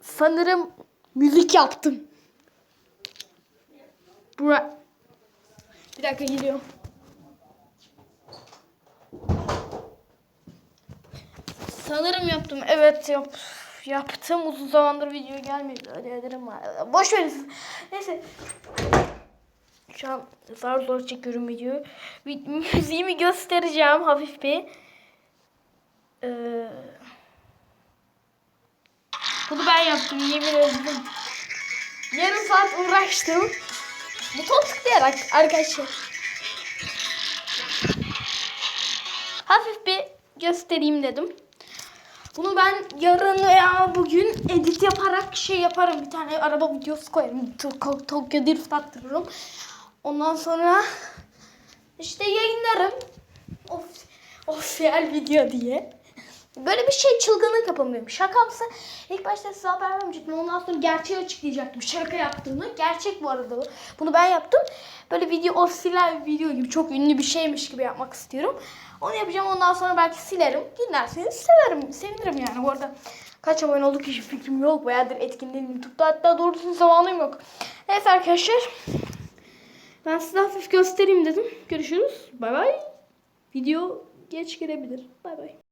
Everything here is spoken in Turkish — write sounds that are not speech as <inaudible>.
Sanırım müzik yaptım. Bura. Bir dakika geliyorum. Sanırım yaptım. Evet yap yaptım. Uzun zamandır video gelmedi. Öyle ederim. Boş verin. Neyse. Şu an zar zor çekiyorum videoyu. <laughs> Müziğimi göstereceğim hafif bir. Bunu ben yaptım yemin ederim. Yarım saat uğraştım. Buton tıklayarak arkadaşlar. Hafif bir göstereyim dedim. Bunu ben yarın veya bugün edit yaparak şey yaparım. Bir tane araba videosu koyarım. Tok- Tokyo Drift attırırım. Ondan sonra işte yayınlarım. Of, official video diye. Böyle bir şey çılgınlık yapamıyorum. Şakamsa ilk başta size haber vermeyecektim. Ondan sonra gerçeği açıklayacaktım. Şaka yaptığımı. Gerçek bu arada bu. Bunu ben yaptım. Böyle video official bir video gibi çok ünlü bir şeymiş gibi yapmak istiyorum. Onu yapacağım. Ondan sonra belki silerim. Dinlerseniz severim. Sevinirim yani. Bu arada kaç abone olduk hiç fikrim yok. Bayağıdır etkinliğim YouTube'da. Hatta doğrusu zamanım yok. Neyse arkadaşlar. Ben size hafif göstereyim dedim. Görüşürüz. Bay bay. Video geç gelebilir. Bay bay.